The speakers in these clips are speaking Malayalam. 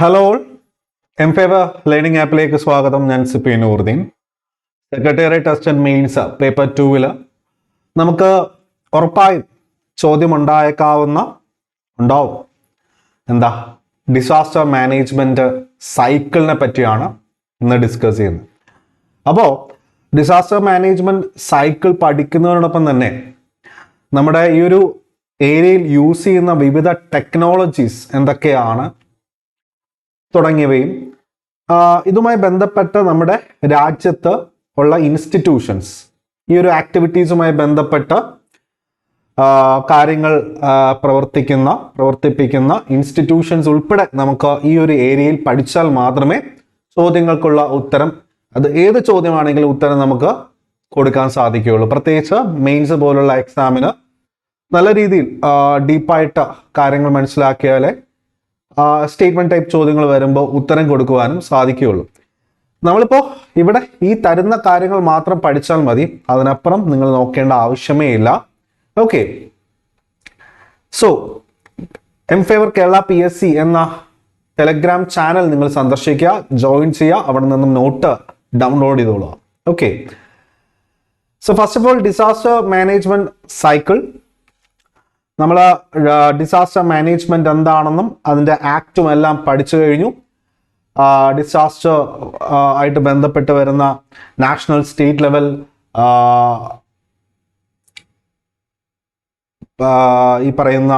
ഹലോ എം ഫേവ ലേണിംഗ് ആപ്പിലേക്ക് സ്വാഗതം. ഞാൻ Sippy Noordeen secretariat test and mains paper ടൂവിൽ നമുക്ക് ഉറപ്പായും ചോദ്യം ഉണ്ടായേക്കാവുന്ന ഉണ്ടാവും. എന്താ? ഡിസാസ്റ്റർ മാനേജ്മെന്റ് സൈക്കിളിനെ പറ്റിയാണ് ഇന്ന് ഡിസ്കസ് ചെയ്യുന്നത്. അപ്പോൾ ഡിസാസ്റ്റർ മാനേജ്മെന്റ് സൈക്കിൾ പഠിക്കുന്നതിനോടൊപ്പം തന്നെ നമ്മുടെ ഈ ഒരു ഏരിയയിൽ യൂസ് ചെയ്യുന്ന വിവിധ ടെക്നോളജീസ് എന്തൊക്കെയാണ്? തുടങ്ങിയവയും ഇതുമായി ബന്ധപ്പെട്ട നമ്മുടെ രാജ്യത്ത് ഉള്ള ഇൻസ്റ്റിറ്റ്യൂഷൻസ് ഈ ഒരു ആക്ടിവിറ്റീസുമായി ബന്ധപ്പെട്ട് കാര്യങ്ങൾ പ്രവർത്തിക്കുന്ന പ്രവർത്തിപ്പിക്കുന്ന ഇൻസ്റ്റിറ്റ്യൂഷൻസ് ഉൾപ്പെടെ നമുക്ക് ഈ ഒരു ഏരിയയിൽ പഠിച്ചാൽ മാത്രമേ ചോദ്യങ്ങൾക്കുള്ള ഉത്തരം അത് ഏത് ചോദ്യമാണെങ്കിലും ഉത്തരം നമുക്ക് കൊടുക്കാൻ സാധിക്കുകയുള്ളൂ. പ്രത്യേകിച്ച് മെയിൻസ് പോലുള്ള എക്സാമിന് നല്ല രീതിയിൽ ഡീപ്പായിട്ട് കാര്യങ്ങൾ മനസ്സിലാക്കിയാലേ സ്റ്റേറ്റ്മെന്റ് ടൈപ്പ് ചോദ്യങ്ങൾ വരുമ്പോൾ ഉത്തരം കൊടുക്കുവാനും സാധിക്കുകയുള്ളൂ. നമ്മളിപ്പോൾ ഇവിടെ ഈ തരുന്ന കാര്യങ്ങൾ മാത്രം പഠിച്ചാൽ മതി. അതിനപ്പുറം നിങ്ങൾ നോക്കേണ്ട ആവശ്യമേ ഇല്ല. Okay so M favour Kerala P S C എന്ന ടെലഗ്രാം ചാനൽ നിങ്ങൾ സന്ദർശിക്കുക ജോയിൻ ചെയ്യുക അവിടെ നിന്നും note download ചെയ്തോളുക. Okay so first of all disaster management cycle നമ്മൾ ഡിസാസ്റ്റർ മാനേജ്മെന്റ് എന്താണെന്നും അതിന്റെ ആക്റ്റും എല്ലാം പഠിച്ചു കഴിഞ്ഞു. ഡിസാസ്റ്റർ ആയിട്ട് ബന്ധപ്പെട്ട് വരുന്ന നാഷണൽ സ്റ്റേറ്റ് ലെവൽ ഈ പറയുന്ന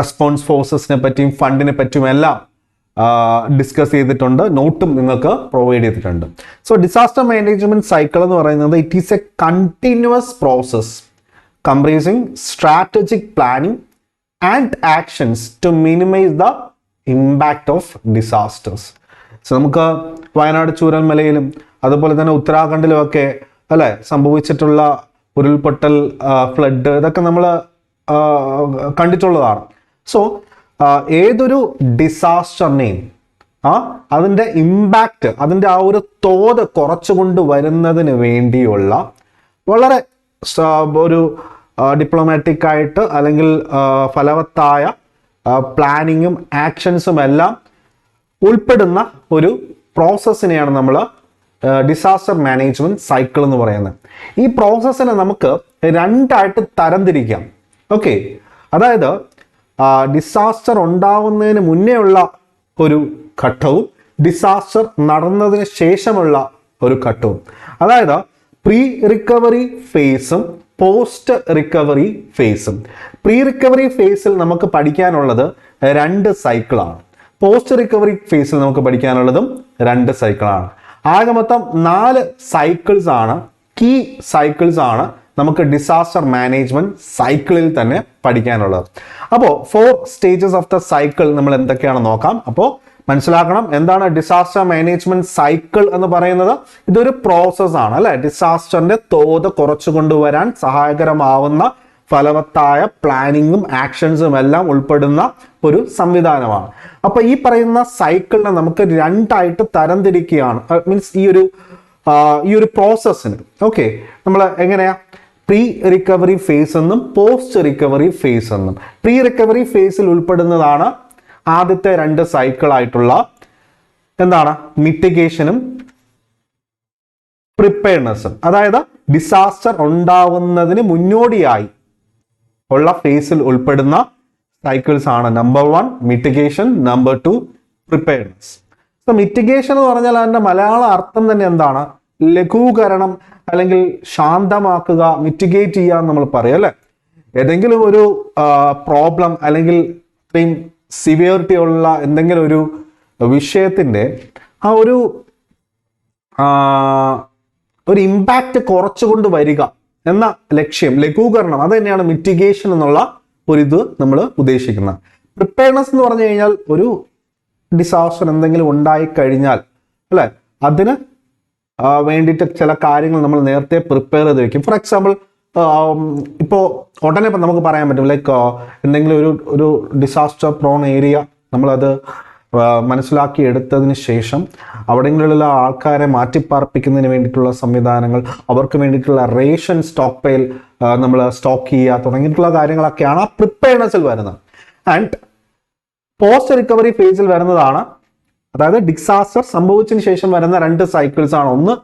റെസ്പോൺസ് ഫോഴ്സസിനെ പറ്റിയും ഫണ്ടിനെ പറ്റിയും എല്ലാം ഡിസ്കസ് ചെയ്തിട്ടുണ്ട്. നോട്ടും നിങ്ങൾക്ക് പ്രൊവൈഡ് ചെയ്തിട്ടുണ്ട്. സോ ഡിസാസ്റ്റർ മാനേജ്മെന്റ് സൈക്കിൾ എന്ന് പറയുന്നത് it is a continuous process comprising strategic planning and actions to minimize the impact of disasters. So നമുക്ക് വയനാട് ചൂരൽമലയിലും അതുപോലെ തന്നെ ഉത്തരാഖണ്ഡിലും ഒക്കെ അല്ലെ സംഭവിച്ചിട്ടുള്ള ഉരുൾപൊട്ടൽ ഫ്ലഡ് ഇതൊക്കെ നമ്മൾ കണ്ടിട്ടുള്ളതാണ് സോ ഏതൊരു ഡിസാസ്റ്ററിനെയും ആ അതിന്റെ ഇമ്പാക്റ്റ് അതിന്റെ ആ ഒരു തോത് കുറച്ചുകൊണ്ട് വരുന്നതിന് വേണ്ടിയുള്ള വളരെ ഒരു ഡിപ്ലോമാറ്റിക് ആയിട്ട് അല്ലെങ്കിൽ ഫലവത്തായ പ്ലാനിങ്ങും ആക്ഷൻസും എല്ലാം ഉൾപ്പെടുന്ന ഒരു പ്രോസസ്സിനെയാണ് നമ്മൾ ഡിസാസ്റ്റർ മാനേജ്മെന്റ് സൈക്കിൾ എന്ന് പറയുന്നത്. ഈ പ്രോസസ്സിനെ നമുക്ക് രണ്ടായിട്ട് തരംതിരിക്കാം. ഓക്കെ അതായത് ഡിസാസ്റ്റർ ഉണ്ടാവുന്നതിന് മുന്നേ ഉള്ള ഒരു ഘട്ടവും ഡിസാസ്റ്റർ നടന്നതിന് ശേഷമുള്ള ഒരു ഘട്ടവും. അതായത് പ്രീ റിക്കവറി ഫേസും പോസ്റ്റ് റിക്കവറി ഫേസും പ്രീ റിക്കവറി ഫേസിൽ നമുക്ക് പഠിക്കാനുള്ളത് രണ്ട് സൈക്കിളാണ് പോസ്റ്റ് റിക്കവറി ഫേസിൽ നമുക്ക് പഠിക്കാനുള്ളതും രണ്ട് സൈക്കിളാണ് ആകെ മൊത്തം നാല് സൈക്കിൾസ് ആണ്. കീ സൈക്കിൾസ് ആണ് നമുക്ക് ഡിസാസ്റ്റർ മാനേജ്മെന്റ് സൈക്കിളിൽ തന്നെ പഠിക്കാനുള്ളത്. അപ്പോൾ four stages of the cycle നമ്മൾ എന്തൊക്കെയാണ് നോക്കാം. അപ്പോൾ മനസ്സിലാക്കണം. എന്താണ് ഡിസാസ്റ്റർ മാനേജ്മെന്റ് സൈക്കിൾ എന്ന് പറയുന്നത്? ഇതൊരു പ്രോസസ് ആണ് അല്ലെ? ഡിസാസ്റ്ററിന്റെ തോത് കുറച്ചു കൊണ്ടുവരാൻ സഹായകരമാവുന്ന ഫലവത്തായ പ്ലാനിങ്ങും ആക്ഷൻസും എല്ലാം ഉൾപ്പെടുന്ന ഒരു സംവിധാനമാണ്. അപ്പൊ ഈ പറയുന്ന സൈക്കിളിനെ നമുക്ക് രണ്ടായിട്ട് തരംതിരിക്കുകയാണ്. മീൻസ് ഈ ഒരു ഈ ഒരു പ്രോസസ്സിന് ഓക്കെ നമ്മൾ എങ്ങനെയാ? പ്രീ റിക്കവറി ഫേസ് എന്നും പോസ്റ്റ് റിക്കവറി ഫേസ് എന്നും. പ്രീ റിക്കവറി ഫേസിൽ ഉൾപ്പെടുന്നതാണ് ആദ്യത്തെ രണ്ട് സൈക്കിൾ ആയിട്ടുള്ള എന്താണ്? മിറ്റിഗേഷനും പ്രിപ്പയർനെസ്സും അതായത് ഡിസാസ്റ്റർ ഉണ്ടാവുന്നതിന് മുന്നോടിയായി ഉള്ള ഫേസിൽ ഉൾപ്പെടുന്ന സൈക്കിൾസ് ആണ് number one mitigation number two preparedness so mitigation എന്ന് പറഞ്ഞാൽ അതിന്റെ മലയാള അർത്ഥം തന്നെ എന്താണ്? ലഘൂകരണം അല്ലെങ്കിൽ ശാന്തമാക്കുക മിറ്റിഗേറ്റ് ചെയ്യുക നമ്മൾ പറയും അല്ലെ? ഏതെങ്കിലും ഒരു പ്രോബ്ലം അല്ലെങ്കിൽ ഇത്രയും സിവിയറിറ്റി ഉള്ള എന്തെങ്കിലും ഒരു വിഷയത്തിന്റെ ആ ഒരു ഒരു ഇമ്പാക്റ്റ് കുറച്ചുകൊണ്ട് വരിക എന്ന ലക്ഷ്യം ലഘൂകരണം അത് തന്നെയാണ് മിറ്റിഗേഷൻ എന്നുള്ള ഒരു ഇത് നമ്മൾ ഉദ്ദേശിക്കുന്നത്. പ്രിപ്പയർനെസ് എന്ന് പറഞ്ഞു കഴിഞ്ഞാൽ ഒരു ഡിസാസ്റ്റർ എന്തെങ്കിലും ഉണ്ടായി കഴിഞ്ഞാൽ അല്ലെ? അതിന് വേണ്ടിയിട്ട് ചില കാര്യങ്ങൾ നമ്മൾ നേരത്തെ പ്രിപ്പയർ ചെയ്ത് വെക്കും. ഫോർ എക്സാമ്പിൾ ഇപ്പോൾ ഉടനെ ഇപ്പം നമുക്ക് പറയാൻ പറ്റും ലൈക്ക് എന്തെങ്കിലും ഒരു ഒരു ഡിസാസ്റ്റർ പ്രോൺ ഏരിയ നമ്മളത് മനസ്സിലാക്കി എടുത്തതിന് ശേഷം അവിടെയുള്ള ആൾക്കാരെ മാറ്റിപ്പാർപ്പിക്കുന്നതിന് വേണ്ടിയിട്ടുള്ള സംവിധാനങ്ങൾ അവർക്ക് വേണ്ടിയിട്ടുള്ള റേഷൻ സ്റ്റോക്ക് പെയിൽ നമ്മൾ സ്റ്റോക്ക് ചെയ്യുക തുടങ്ങിയിട്ടുള്ള കാര്യങ്ങളൊക്കെയാണ് ആ പ്രിപ്പയർനെസ്സിൽ വരുന്നത്. ആൻഡ് പോസ്റ്റ് റിക്കവറി ഫേസിൽ വരുന്നതാണ്. അതായത് ഡിസാസ്റ്റർ സംഭവിച്ചതിന് ശേഷം വരുന്ന രണ്ട് സൈക്കിൾസ് ആണ്. ഒന്ന്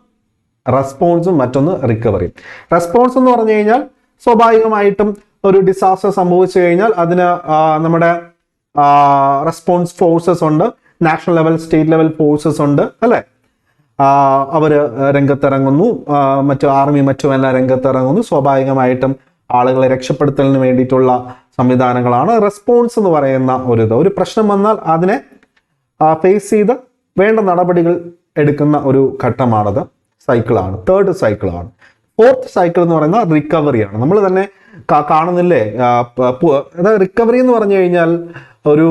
റെസ്പോൺസും മറ്റൊന്ന് റിക്കവറിയും റെസ്പോൺസ് എന്ന് പറഞ്ഞു കഴിഞ്ഞാൽ സ്വാഭാവികമായിട്ടും ഒരു ഡിസാസ്റ്റർ സംഭവിച്ചു കഴിഞ്ഞാൽ അതിന് നമ്മുടെ റെസ്പോൺസ് ഫോഴ്സസ് ഉണ്ട്. National level state level forces ഉണ്ട് അല്ലേ? അവർ രംഗത്തിറങ്ങുന്നു. മറ്റു ആർമി മറ്റും എല്ലാം രംഗത്തിറങ്ങുന്നു. സ്വാഭാവികമായിട്ടും ആളുകളെ രക്ഷപ്പെടുത്തലിന് വേണ്ടിയിട്ടുള്ള സംവിധാനങ്ങളാണ്. റെസ്പോൺസ് എന്ന് പറയുന്ന ഒരു ഇത്. ഒരു പ്രശ്നം വന്നാൽ അതിനെ ഫേസ് ചെയ്ത് വേണ്ട നടപടികൾ എടുക്കുന്ന ഒരു ഘട്ടമാണത്. സൈക്കിളാണ് തേർഡ് സൈക്കിളാണ് ഫോർത്ത് സൈക്കിൾ എന്ന് പറയുന്നത് റിക്കവറിയാണ് നമ്മൾ തന്നെ കാണുന്നില്ലേ? അതായത് റിക്കവറി എന്ന് പറഞ്ഞു കഴിഞ്ഞാൽ ഒരു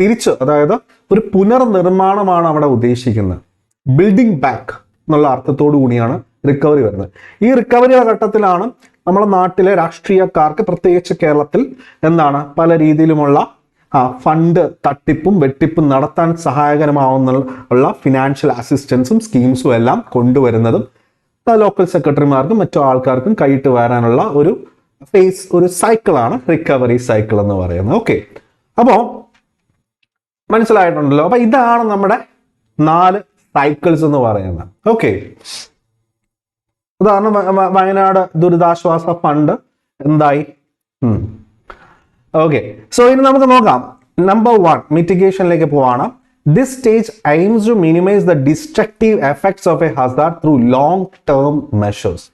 തിരിച്ച് അതായത് ഒരു പുനർനിർമ്മാണമാണ് അവിടെ ഉദ്ദേശിക്കുന്നത്. ബിൽഡിംഗ് ബാക്ക് എന്നുള്ള അർത്ഥത്തോടു കൂടിയാണ് റിക്കവറി വരുന്നത്. ഈ റിക്കവറി ഘട്ടത്തിലാണ് നമ്മുടെ നാട്ടിലെ രാഷ്ട്രീയക്കാർക്ക് പ്രത്യേകിച്ച് കേരളത്തിൽ എന്താണ് പല രീതിയിലുമുള്ള ഫണ്ട് തട്ടിപ്പും വെട്ടിപ്പും നടത്താൻ സഹായകരമാവുന്ന ഉള്ള ഫിനാൻഷ്യൽ അസിസ്റ്റൻസും സ്കീംസും എല്ലാം കൊണ്ടുവരുന്നതും ലോക്കൽ സെക്രട്ടറിമാർക്കും മറ്റു ആൾക്കാർക്കും കൈയിട്ട് വരാനുള്ള ഒരു ഫേസ് ഒരു സൈക്കിളാണ് റിക്കവറി സൈക്കിൾ എന്ന് പറയുന്നത്. ഓക്കെ അപ്പോ മനസ്സിലായിട്ടുണ്ടല്ലോ. അപ്പൊ ഇതാണ് നമ്മുടെ നാല് സൈക്കിൾസ് എന്ന് പറയുന്നത്. ഓക്കെ ഉദാഹരണം വയനാട് ദുരിതാശ്വാസ ഫണ്ട് എന്തായി? ഓക്കെ സോ ഇനി നമുക്ക് നോക്കാം. നമ്പർ വൺ മിറ്റിഗേഷനിലേക്ക് പോവാണ്. This stage aims to minimise the destructive effects of a hazard through long term measures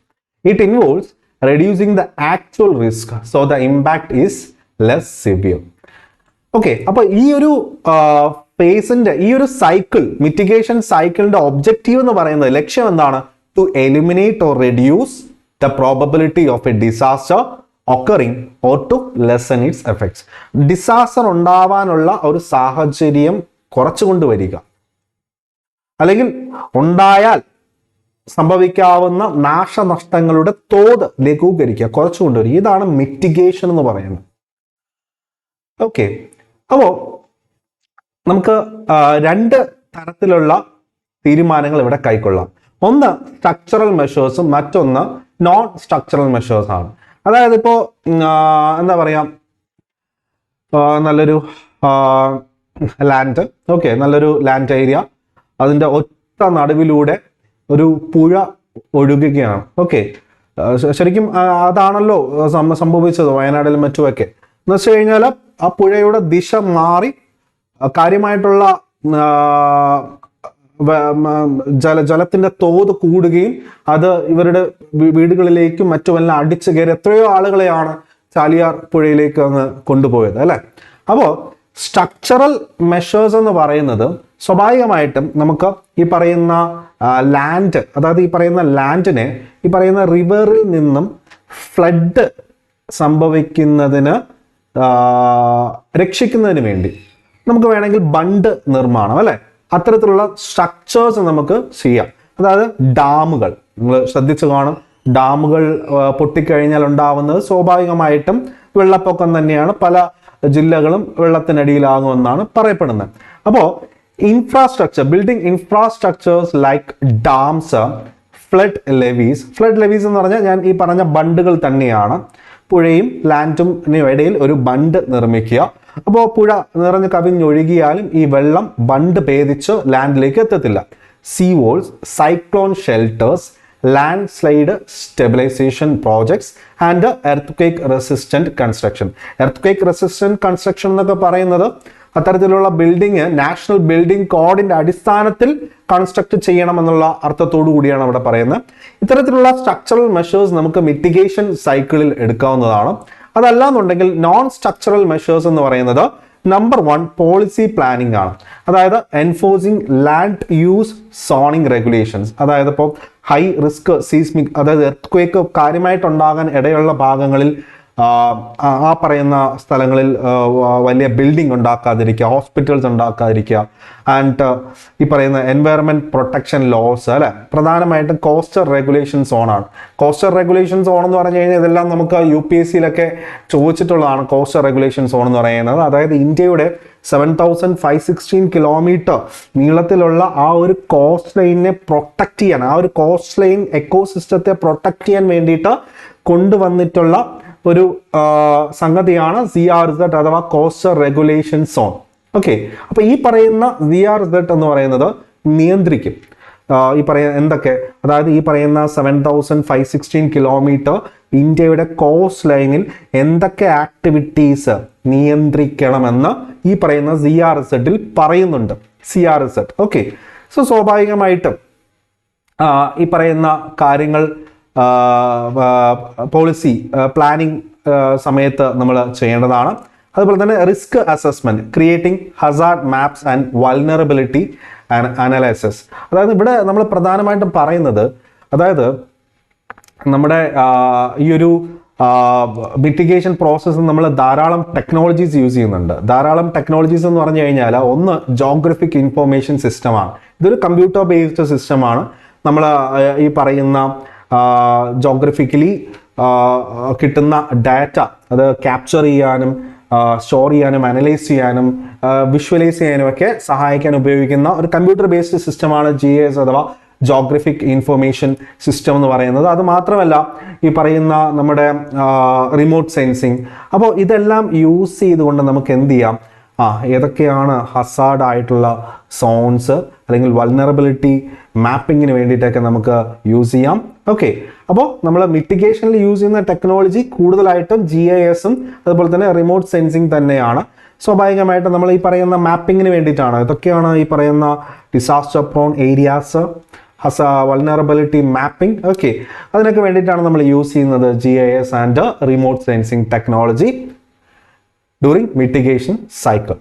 it involves reducing the actual risk so the impact is less severe okay അപ്പൊ ഈ ഒരു ഫേസിന്റെ ഈ ഒരു സൈക്കിൾ മിറ്റിഗേഷൻ സൈക്കിളിന്റെ ഒബ്ജക്റ്റീവ് എന്ന് പറയുന്നത് ലക്ഷ്യം എന്താണ്? To eliminate or reduce the probability of a disaster occurring or to lessen its effects disaster ഉണ്ടാവാനുള്ള ഒരു സാഹചര്യം കുറച്ചുകൊണ്ട് വരിക. അല്ലെങ്കിൽ ഉണ്ടായാൽ സംഭവിക്കാവുന്ന നാശനഷ്ടങ്ങളുടെ തോത് ലഘൂകരിക്കുക കുറച്ചു കൊണ്ടുവരിക ഇതാണ് മിറ്റിഗേഷൻ എന്ന് പറയുന്നത്. ഓക്കെ അപ്പോൾ നമുക്ക് രണ്ട് തരത്തിലുള്ള തീരുമാനങ്ങൾ ഇവിടെ കൈക്കൊള്ളാം. ഒന്ന് സ്ട്രക്ചറൽ മെഷേഴ്സും മറ്റൊന്ന് നോൺ സ്ട്രക്ചറൽ മെഷേഴ്സ് ആണ്. അതായത് ഇപ്പോ എന്താ പറയാ നല്ലൊരു ലാൻഡ് ഓക്കെ നല്ലൊരു ലാൻഡ് ഏരിയ അതിന്റെ ഒറ്റ നടുവിലൂടെ ഒരു പുഴ ഒഴുകുകയാണ് ഓക്കെ ശരിക്കും അതാണല്ലോ സംഭവിച്ചത് വയനാട്ടിലും മറ്റുമൊക്കെ. എന്ന് വെച്ച് കഴിഞ്ഞാൽ ആ പുഴയുടെ ദിശ മാറി കാര്യമായിട്ടുള്ള ജല ജലത്തിന്റെ തോത് കൂടുകയും അത് ഇവരുടെ വീടുകളിലേക്കും മറ്റുമെല്ലാം അടിച്ചു കയറി എത്രയോ ആളുകളെയാണ് ചാലിയാർ പുഴയിലേക്ക് അങ്ങ് കൊണ്ടുപോയത് അല്ലെ? അപ്പോൾ സ്ട്രക്ചറൽ മെഷേഴ്സ് എന്ന് പറയുന്നത് സ്വാഭാവികമായിട്ടും നമുക്ക് ഈ പറയുന്ന ലാൻഡ് അതായത് ഈ പറയുന്ന ലാൻഡിനെ ഈ പറയുന്ന റിവറിൽ നിന്നും ഫ്ലഡ് സംഭവിക്കുന്നതിന് രക്ഷിക്കുന്നതിന് വേണ്ടി നമുക്ക് വേണമെങ്കിൽ ബണ്ട് നിർമ്മാണം അല്ലെ? അത്തരത്തിലുള്ള സ്ട്രക്ചേഴ്സ് നമുക്ക് ചെയ്യാം. അതായത് ഡാമുകൾ. നിങ്ങൾ ശ്രദ്ധിച്ചു കാണും. ഡാമുകൾ പൊട്ടിക്കഴിഞ്ഞാൽ ഉണ്ടാവുന്നത് സ്വാഭാവികമായിട്ടും വെള്ളപ്പൊക്കം തന്നെയാണ്. പല ജില്ലകളും വെള്ളത്തിനടിയിലാകുമെന്നാണ് പറയപ്പെടുന്നത്. അപ്പോൾ infrastructure building infrastructures like dams flood levees flood levees എന്ന് പറഞ്ഞാൽ ഞാൻ ഈ പറഞ്ഞ ബണ്ടുകൾ തന്നെയാണ്. പുഴയും ലാൻഡും ഇടയിൽ ഒരു ബണ്ട് നിർമ്മിക്കുക. അപ്പോൾ പുഴ നിറഞ്ഞ് കവിഞ്ഞൊഴുകിയാലും ഈ വെള്ളം ബണ്ട് ഭേദിച്ച് ലാൻഡിലേക്ക് എത്തത്തില്ല. Sea walls cyclone shelters landslide stabilisation projects and earthquake resistant construction earthquake resistant construction എന്നൊക്കെ പറയുന്നത് അത്തരത്തിലുള്ള ബിൽഡിംഗ് നാഷണൽ ബിൽഡിംഗ് കോഡിന്റെ അടിസ്ഥാനത്തിൽ കൺസ്ട്രക്ട് ചെയ്യണം എന്നുള്ള അർത്ഥത്തോടു കൂടിയാണ് അവിടെ പറയുന്നത്. ഇത്തരത്തിലുള്ള സ്ട്രക്ചറൽ മെഷേഴ്സ് നമുക്ക് മിറ്റിഗേഷൻ സൈക്കിളിൽ എടുക്കാവുന്നതാണ്. അതല്ല എന്നുണ്ടെങ്കിൽ നോൺ സ്ട്രക്ചറൽ മെഷേഴ്സ് എന്ന് പറയുന്നത് നമ്പർ വൺ പോളിസി പ്ലാനിംഗ് ആണ്. അതായത് enforcing land use zoning regulations അതായത് ഇപ്പോൾ ഹൈ റിസ്ക് സീസ്മിക് അതായത് എർത്ത് ക്വേക്ക് കാര്യമായിട്ടുണ്ടാകാൻ ഇടയുള്ള ഭാഗങ്ങളിൽ ആ, പറയുന്ന സ്ഥലങ്ങളിൽ വലിയ ബിൽഡിംഗ് ഉണ്ടാക്കാതിരിക്കുക ഹോസ്പിറ്റൽസ് ഉണ്ടാക്കാതിരിക്കുക ആൻഡ് ഈ പറയുന്ന എൻവയറമെന്റ് പ്രൊട്ടക്ഷൻ ലോസ് അല്ലെ? പ്രധാനമായിട്ടും കോസ്റ്റർ റെഗുലേഷൻ സോണാണ് കോസ്റ്റർ റെഗുലേഷൻ സോൺ എന്ന് പറഞ്ഞു കഴിഞ്ഞാൽ ഇതെല്ലാം നമുക്ക് യു പി എസ് സിയിലൊക്കെ ചോദിച്ചിട്ടുള്ളതാണ് കോസ്റ്റർ റെഗുലേഷൻ സോൺ എന്ന് പറയുന്നത്. അതായത് ഇന്ത്യയുടെ seven thousand five sixteen kilometre നീളത്തിലുള്ള ആ ഒരു കോസ്റ്റ് ലൈനിനെ പ്രൊട്ടക്ട് ചെയ്യാൻ ആ ഒരു കോസ്റ്റ് ലൈൻ എക്കോസിസ്റ്റത്തെ പ്രൊട്ടക്ട് ചെയ്യാൻ വേണ്ടിയിട്ട് കൊണ്ടുവന്നിട്ടുള്ള ഒരു സംഗതിയാണ് സി ആർ സെഡ് അഥവാ കോസ്റ്റർ റെഗുലേഷൻ സോൺ ഓക്കെ അപ്പോൾ ഈ പറയുന്ന സി ആർ സെഡ് എന്ന് പറയുന്നത് നിയന്ത്രിക്കും. ഈ പറയ എന്തൊക്കെ? അതായത് ഈ പറയുന്ന seven thousand five sixteen kilometre ഇന്ത്യയുടെ കോസ്റ്റ് ലൈനിൽ എന്തൊക്കെ ആക്ടിവിറ്റീസ് നിയന്ത്രിക്കണമെന്ന് ഈ പറയുന്ന സി ആർ സെഡിൽ പറയുന്നുണ്ട്. C R Z okay so സ്വാഭാവികമായിട്ടും ഈ പറയുന്ന കാര്യങ്ങൾ പോളിസി പ്ലാനിങ് സമയത്ത് നമ്മൾ ചെയ്യേണ്ടതാണ്. അതുപോലെ തന്നെ risk assessment creating hazard maps and vulnerability and analyses അതായത് ഇവിടെ നമ്മൾ പ്രധാനമായിട്ടും പറയുന്നത് അതായത് നമ്മുടെ ഈ ഒരു മിറ്റിഗേഷൻ പ്രോസസ്സ് നമ്മൾ ധാരാളം ടെക്നോളജീസ് യൂസ് ചെയ്യുന്നുണ്ട്. ധാരാളം ടെക്നോളജീസ് എന്ന് പറഞ്ഞു കഴിഞ്ഞാൽ ഒന്ന് ജോഗ്രഫിക് ഇൻഫോർമേഷൻ സിസ്റ്റമാണ് ഇതൊരു കമ്പ്യൂട്ടർ ബേസ്ഡ് സിസ്റ്റമാണ് നമ്മൾ ഈ പറയുന്ന ജോഗ്രഫിക്കലി കിട്ടുന്ന ഡാറ്റ അത് ക്യാപ്ചർ ചെയ്യാനും സ്റ്റോർ ചെയ്യാനും അനലൈസ് ചെയ്യാനും വിഷ്വലൈസ് ചെയ്യാനും ഒക്കെ സഹായിക്കാൻ ഉപയോഗിക്കുന്ന ഒരു കമ്പ്യൂട്ടർ ബേസ്ഡ് സിസ്റ്റമാണ് ജി എസ് അഥവാ ജോഗ്രഫിക് ഇൻഫർമേഷൻ സിസ്റ്റം എന്ന് പറയുന്നത്. അത് മാത്രമല്ല ഈ പറയുന്ന നമ്മുടെ റിമോട്ട് സെൻസിങ് അപ്പോൾ ഇതെല്ലാം യൂസ് ചെയ്തുകൊണ്ട് നമുക്ക് എന്ത് ചെയ്യാം? ആ ഏതൊക്കെയാണ് ഹസാർഡ് ആയിട്ടുള്ള സോൺസ് അല്ലെങ്കിൽ വൾനറബിലിറ്റി മാപ്പിങ്ങിന് വേണ്ടിയിട്ടൊക്കെ നമുക്ക് യൂസ് ചെയ്യാം. ഓക്കെ അപ്പോൾ നമ്മൾ മിറ്റിഗേഷനിൽ യൂസ് ചെയ്യുന്ന ടെക്നോളജി കൂടുതലായിട്ടും ജി ഐ എസും അതുപോലെ തന്നെ റിമോട്ട് സെൻസിങ് തന്നെയാണ്. സ്വാഭാവികമായിട്ട് നമ്മൾ ഈ പറയുന്ന മാപ്പിങ്ങിന് വേണ്ടിയിട്ടാണ്. ഇതൊക്കെയാണ് ഈ പറയുന്ന ഡിസാസ്റ്റർ പ്രോൺ ഏരിയാസ് ഹസ വൾനറബിലിറ്റി മാപ്പിംഗ് ഓക്കെ അതിനൊക്കെ വേണ്ടിയിട്ടാണ് നമ്മൾ യൂസ് ചെയ്യുന്നത് G I S and remote sensing technology during mitigation cycle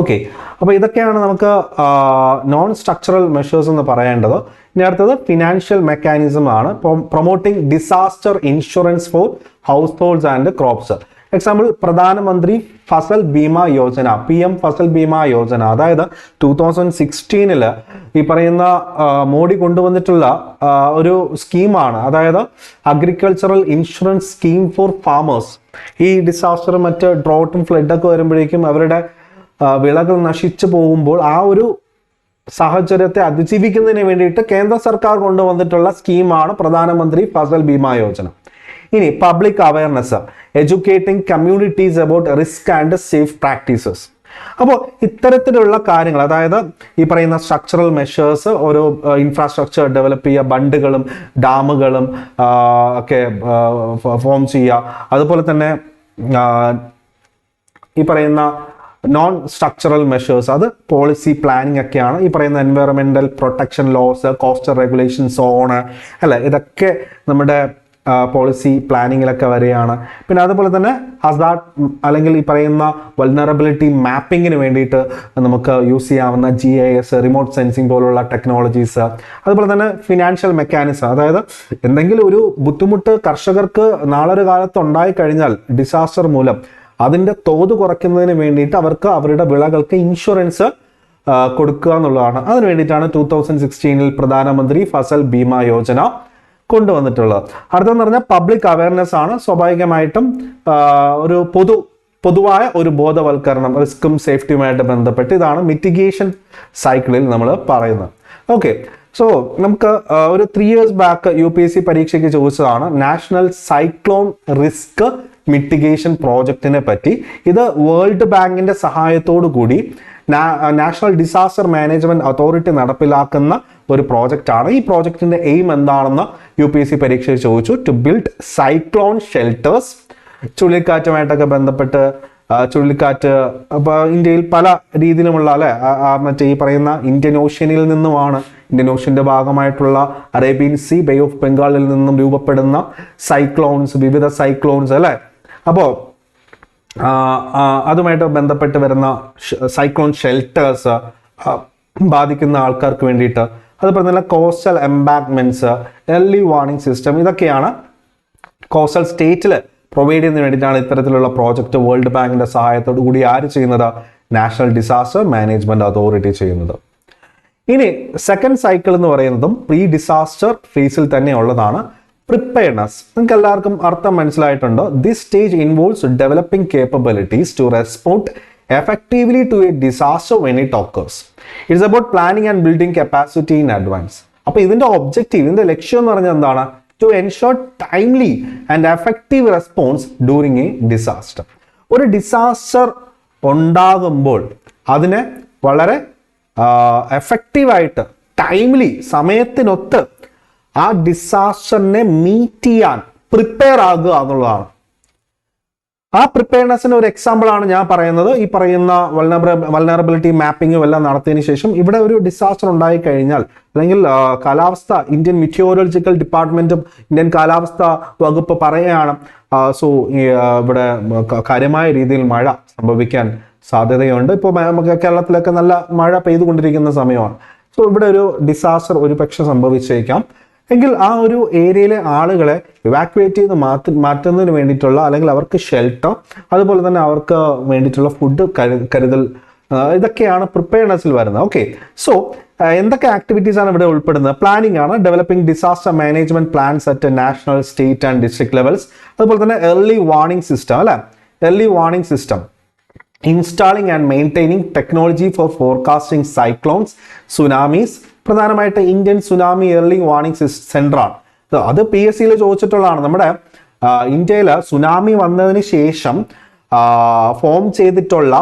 okay അപ്പോൾ ഇതൊക്കെയാണ് നമുക്ക് നോൺ സ്ട്രക്ചറൽ മെഷേഴ്സ് എന്ന് പറയേണ്ടത്. ഇനി അടുത്തത് ഫിനാൻഷ്യൽ മെക്കാനിസം ആണ്. Promoting disaster insurance for households and crops example Pradhan Mantri Fasal Bima Yojana P M Fasal Bima Yojana. അതായത് ടൂ തൗസൻഡ് സിക്സ്റ്റീനിൽ ഈ പറയുന്ന മോഡി കൊണ്ടുവന്നിട്ടുള്ള ഒരു സ്കീമാണ്. അതായത് agricultural insurance scheme for farmers ഈ ഡിസാസ്റ്റർ മറ്റ് ഡ്രോട്ടും ഫ്ലഡൊക്കെ വരുമ്പോഴേക്കും അവരുടെ വിളകൾ നശിച്ചു പോകുമ്പോൾ ആ ഒരു സാഹചര്യത്തെ അതിജീവിക്കുന്നതിന് വേണ്ടിയിട്ട് കേന്ദ്ര സർക്കാർ കൊണ്ടുവന്നിട്ടുള്ള സ്കീമാണ് പ്രധാനമന്ത്രി ഫസൽ ഭീമാ യോജന. ഇനി public awareness educating communities about risk and safe practices അപ്പോൾ ഇത്തരത്തിലുള്ള കാര്യങ്ങൾ അതായത് ഈ പറയുന്ന സ്ട്രക്ചറൽ മെഷേഴ്സ് ഒരു ഇൻഫ്രാസ്ട്രക്ചർ ഡെവലപ്പ് ചെയ്യുക ബണ്ടുകളും ഡാമുകളും ഒക്കെ ഫോം ചെയ്യുക. അതുപോലെ തന്നെ ഈ പറയുന്ന നോൺ സ്ട്രക്ചറൽ മെഷേഴ്സ് അത് പോളിസി പ്ലാനിങ് ഒക്കെയാണ്. ഈ പറയുന്ന environmental protection laws coastal regulation zone അല്ലെ? ഇതൊക്കെ നമ്മുടെ പോളിസി പ്ലാനിങ്ങിലൊക്കെ വരികയാണ് പിന്നെ അതുപോലെ തന്നെ ഹസാർഡ് അല്ലെങ്കിൽ ഈ പറയുന്ന വൾനറബിലിറ്റി മാപ്പിങ്ങിന് വേണ്ടിയിട്ട് നമുക്ക് യൂസ് ചെയ്യാവുന്ന G I S remote sensing പോലുള്ള ടെക്നോളജീസ് അതുപോലെ തന്നെ ഫിനാൻഷ്യൽ മെക്കാനിസം അതായത് എന്തെങ്കിലും ഒരു ബുദ്ധിമുട്ട് കർഷകർക്ക് നാളൊരു കാലത്ത് ഉണ്ടായി കഴിഞ്ഞാൽ ഡിസാസ്റ്റർ മൂലം അതിന്റെ തോത് കുറയ്ക്കുന്നതിന് വേണ്ടിയിട്ട് അവർക്ക് അവരുടെ വിളകൾക്ക് ഇൻഷുറൻസ് കൊടുക്കുക എന്നുള്ളതാണ്. അതിന് വേണ്ടിയിട്ടാണ് ടൂ തൗസൻഡ് സിക്സ്റ്റീനിൽ പ്രധാനമന്ത്രി ഫസൽ ബീമ യോജന കൊണ്ടുവന്നിട്ടുള്ളത്. അടുത്തെന്ന് പറഞ്ഞാൽ പബ്ലിക് അവയർനെസ് ആണ്. സ്വാഭാവികമായിട്ടും ഒരു പൊതു പൊതുവായ ഒരു ബോധവൽക്കരണം റിസ്ക്കും സേഫ്റ്റിയുമായിട്ട് ബന്ധപ്പെട്ട് ഇതാണ് മിറ്റിഗേഷൻ സൈക്കിളിൽ നമ്മൾ പറയുന്നത്. ഓക്കെ സോ നമുക്ക് ഒരു three years back U P S C പരീക്ഷയ്ക്ക് ചോദിച്ചതാണ് നാഷണൽ സൈക്ലോൺ റിസ്ക് മിറ്റിഗേഷൻ പ്രോജക്റ്റിനെ പറ്റി. ഇത് വേൾഡ് ബാങ്കിന്റെ സഹായത്തോടു കൂടി നാഷണൽ ഡിസാസ്റ്റർ മാനേജ്മെന്റ് അതോറിറ്റി നടപ്പിലാക്കുന്ന ഒരു പ്രോജക്റ്റ് ആണ് ഈ പ്രോജക്റ്റിന്റെ എയിം എന്താണെന്ന് യു പി എസ് സി പരീക്ഷയിൽ ചോദിച്ചു. ടു ബിൽഡ് സൈക്ലോൺ ഷെൽട്ടേഴ്സ് ചുഴലിക്കാറ്റുമായിട്ടൊക്കെ ബന്ധപ്പെട്ട് ചുഴലിക്കാറ്റ് അപ്പോൾ ഇന്ത്യയിൽ പല രീതിയിലുമുള്ള അല്ലെ മറ്റേ ഈ പറയുന്ന ഇന്ത്യൻ ഓഷ്യനിൽ നിന്നുമാണ് ഇന്ത്യൻ ഓഷ്യന്റെ ഭാഗമായിട്ടുള്ള അറേബ്യൻ സി ബേ ഓഫ് ബംഗാളിൽ നിന്നും രൂപപ്പെടുന്ന സൈക്ലോൺസ് വിവിധ സൈക്ലോൺസ് അല്ലെ അപ്പോൾ അതുമായിട്ട് ബന്ധപ്പെട്ട് വരുന്ന സൈക്ലോൺ ഷെൽട്ടേഴ്സ് ബാധിക്കുന്ന ആൾക്കാർക്ക് വേണ്ടിയിട്ട് അതുപോലെ തന്നെ coastal embankments early warning system ഇതൊക്കെയാണ് കോസ്റ്റൽ സ്റ്റേറ്റിൽ പ്രൊവൈഡ് ചെയ്യുന്നതിന് വേണ്ടിയിട്ടാണ് ഇത്തരത്തിലുള്ള പ്രോജക്റ്റ് വേൾഡ് ബാങ്കിന്റെ സഹായത്തോടു കൂടി ആര് ചെയ്യുന്നത്? നാഷണൽ ഡിസാസ്റ്റർ മാനേജ്മെന്റ് അതോറിറ്റി ചെയ്യുന്നത്. ഇനി സെക്കൻഡ് സൈക്കിൾ എന്ന് പറയുന്നതും പ്രീ ഡിസാസ്റ്റർ ഫേസിൽ തന്നെ ഉള്ളതാണ് പ്രിപ്പയർനെസ്. നിങ്ങൾക്ക് എല്ലാവർക്കും അർത്ഥം മനസ്സിലായിട്ടുണ്ടോ? This stage involves developing capabilities to respond effectively to a disaster when it occurs it's about planning and building capacity in advance അപ്പോൾ ഇതിന്റെ ഒബ്ജക്റ്റീവ് ഇതിന്റെ ലക്ഷ്യം എന്ന് പറഞ്ഞാൽ എന്താണ്? To ensure timely and effective response during a disaster ഒരു ഡിസാസ്റ്റർ ഉണ്ടാകുമ്പോൾ അതിനെ വളരെ എഫക്റ്റീവായിട്ട് ടൈംലി സമയത്തിനൊത്ത് ആ ഡിസാസ്റ്ററിനെ മീറ്റ് ചെയ്യാൻ പ്രിപ്പയർ ആകുക എന്നുള്ളതാണ്. ആ പ്രിപ്പയർനെസ്സിന് ഒരു എക്സാമ്പിൾ ആണ് ഞാൻ പറയുന്നത്. ഈ പറയുന്ന വൾനറബിലിറ്റി മാപ്പിംഗും എല്ലാം നടത്തിയതിന് ശേഷം ഇവിടെ ഒരു ഡിസാസ്റ്റർ ഉണ്ടായി കഴിഞ്ഞാൽ അല്ലെങ്കിൽ കാലാവസ്ഥ ഇന്ത്യൻ മിറ്റിയോറോളജിക്കൽ ഡിപ്പാർട്ട്മെന്റും ഇന്ത്യൻ കാലാവസ്ഥ വകുപ്പ് പറയുകയാണ് സോ ഇവിടെ കാര്യമായ രീതിയിൽ മഴ സംഭവിക്കാൻ സാധ്യതയുണ്ട്. ഇപ്പോൾ നമുക്ക് കേരളത്തിലൊക്കെ നല്ല മഴ പെയ്തുകൊണ്ടിരിക്കുന്ന സമയമാണ്. സോ ഇവിടെ ഒരു ഡിസാസ്റ്റർ ഒരു പക്ഷെ സംഭവിച്ചേക്കാം. എങ്കിൽ ആ ഒരു ഏരിയയിലെ ആളുകളെ ഇവാക്യുവേറ്റ് ചെയ്ത് മാറ്റി മാറ്റുന്നതിന് വേണ്ടിയിട്ടുള്ള അല്ലെങ്കിൽ അവർക്ക് ഷെൽട്ടർ അതുപോലെ തന്നെ അവർക്ക് വേണ്ടിയിട്ടുള്ള ഫുഡ് കരുതൽ ഇതൊക്കെയാണ് പ്രിപ്പയർനെസ്സിൽ വരുന്നത്. ഓക്കെ സോ എന്തൊക്കെ ആക്ടിവിറ്റീസ് ആണ് ഇവിടെ ഉൾപ്പെടുന്നത്? പ്ലാനിംഗ് ആണ്. Developing disaster management plans at national state and district levels അതുപോലെ തന്നെ എർലി വാർണിംഗ് സിസ്റ്റം അല്ലെ? Early warning system installing and maintaining technology for forecasting cyclones tsunamis പ്രധാനമായിട്ട് ഇന്ത്യൻ സുനാമി ഏർലി വാർണിംഗ് സെന്ററാണ് അത് പി എസ് സിയിൽ ചോദിച്ചിട്ടുള്ളതാണ്. നമ്മുടെ ഇന്ത്യയിൽ സുനാമി വന്നതിന് ശേഷം ഫോം ചെയ്തിട്ടുള്ള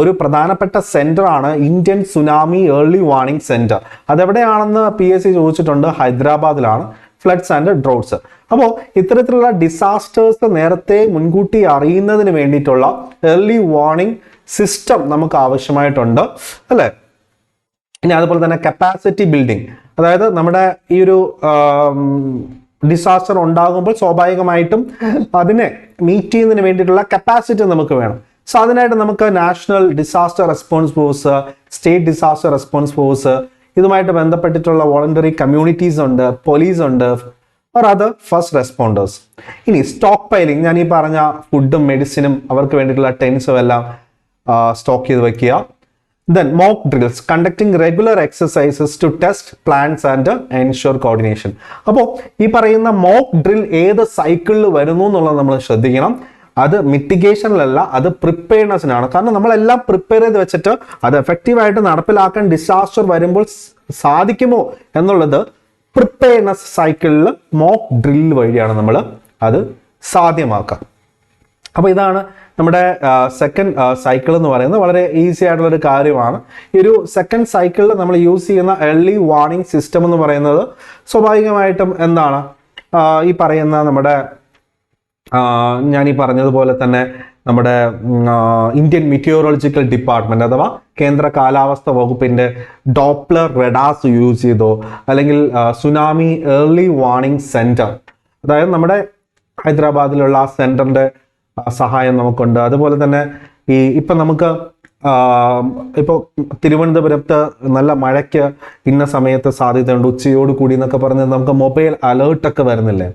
ഒരു പ്രധാനപ്പെട്ട സെന്റർ ആണ് Indian tsunami early warning centre അതെവിടെയാണെന്ന് P S C ചോദിച്ചിട്ടുണ്ട്. ഹൈദരാബാദിലാണ്. ഫ്ലഡ്സ് ആൻഡ് ഡ്രോട്ട്സ് അപ്പോൾ ഇത്തരത്തിലുള്ള ഡിസാസ്റ്റേഴ്സ് നേരത്തെ മുൻകൂട്ടി അറിയുന്നതിന് വേണ്ടിയിട്ടുള്ള ഏർലി വാർണിംഗ് സിസ്റ്റം നമുക്ക് ആവശ്യമായിട്ടുണ്ട്. അല്ലേ? ഇനി അതുപോലെ തന്നെ കപ്പാസിറ്റി ബിൽഡിംഗ് അതായത് നമ്മുടെ ഈ ഒരു ഡിസാസ്റ്റർ ഉണ്ടാകുമ്പോൾ സ്വാഭാവികമായിട്ടും അതിനെ മീറ്റ് ചെയ്യുന്നതിന് വേണ്ടിയിട്ടുള്ള കപ്പാസിറ്റി നമുക്ക് വേണം. സോ അതിനായിട്ട് നമുക്ക് national disaster response force state disaster response force ഇതുമായിട്ട് ബന്ധപ്പെട്ടിട്ടുള്ള വോളണ്ടറി കമ്മ്യൂണിറ്റീസ് ഉണ്ട് പോലീസ് ഉണ്ട് ഓർ അതർ ഫസ്റ്റ് റെസ്പോണ്ടേഴ്സ് ഇനി സ്റ്റോക്ക് പൈലിംഗ് ഞാൻ ഈ പറഞ്ഞ ഫുഡും മെഡിസിനും അവർക്ക് വേണ്ടിയിട്ടുള്ള ടെൻസും എല്ലാം സ്റ്റോക്ക് ചെയ്ത് വെക്കുക. Then mock drills conducting regular exercises to test plans and ensure coordination അപ്പോൾ ഈ പറയുന്ന മോക്ക് ഡ്രിൽ ഏത് സൈക്കിളിൽ വരുന്നു എന്നുള്ളത് നമ്മൾ ശ്രദ്ധിക്കണം. അത് മിറ്റിഗേഷനിലല്ല അത് പ്രിപ്പയർനെസ്സിനാണ് കാരണം നമ്മളെല്ലാം പ്രിപ്പയർ ചെയ്ത് വെച്ചിട്ട് അത് എഫക്റ്റീവായിട്ട് നടപ്പിലാക്കാൻ ഡിസാസ്റ്റർ വരുമ്പോൾ സാധിക്കുമോ എന്നുള്ളത് പ്രിപ്പയർനെസ് സൈക്കിളിൽ മോക്ക് ഡ്രിൽ വഴിയാണ് നമ്മൾ അത് സാധ്യമാക്കുക. അപ്പോൾ ഇതാണ് നമ്മുടെ സെക്കൻഡ് സൈക്കിൾ എന്ന് പറയുന്നത്. വളരെ ഈസി ആയിട്ടുള്ള ഒരു കാര്യമാണ്. ഈ ഒരു സെക്കൻഡ് സൈക്കിളിൽ നമ്മൾ യൂസ് ചെയ്യുന്ന എർലി വാർണിംഗ് സിസ്റ്റം എന്ന് പറയുന്നത് സ്വാഭാവികമായിട്ടും എന്താണ്? ഈ പറയുന്ന നമ്മുടെ ഞാൻ ഈ പറഞ്ഞതുപോലെ തന്നെ നമ്മുടെ ഇന്ത്യൻ മിറ്റിയോറോളജിക്കൽ ഡിപ്പാർട്ട്മെന്റ് അഥവാ കേന്ദ്ര കാലാവസ്ഥ വകുപ്പിന്റെ ഡോപ്ലർ റെഡാസ് യൂസ് ചെയ്തോ അല്ലെങ്കിൽ സുനാമി ഏർലി വാർണിംഗ് സെന്റർ അതായത് നമ്മുടെ ഹൈദരാബാദിലുള്ള ആ സെന്ററിന്റെ സഹായം നമുക്കുണ്ട്. അതുപോലെ തന്നെ ഈ ഇപ്പൊ നമുക്ക് ഇപ്പോൾ തിരുവനന്തപുരത്ത് നല്ല മഴയ്ക്ക് ഇന്ന സമയത്ത് സാധ്യതയുണ്ട്. ഉച്ചയോട് കൂടി എന്നൊക്കെ പറഞ്ഞ് നമുക്ക് മൊബൈൽ അലേർട്ടൊക്കെ വരുന്നില്ലേ?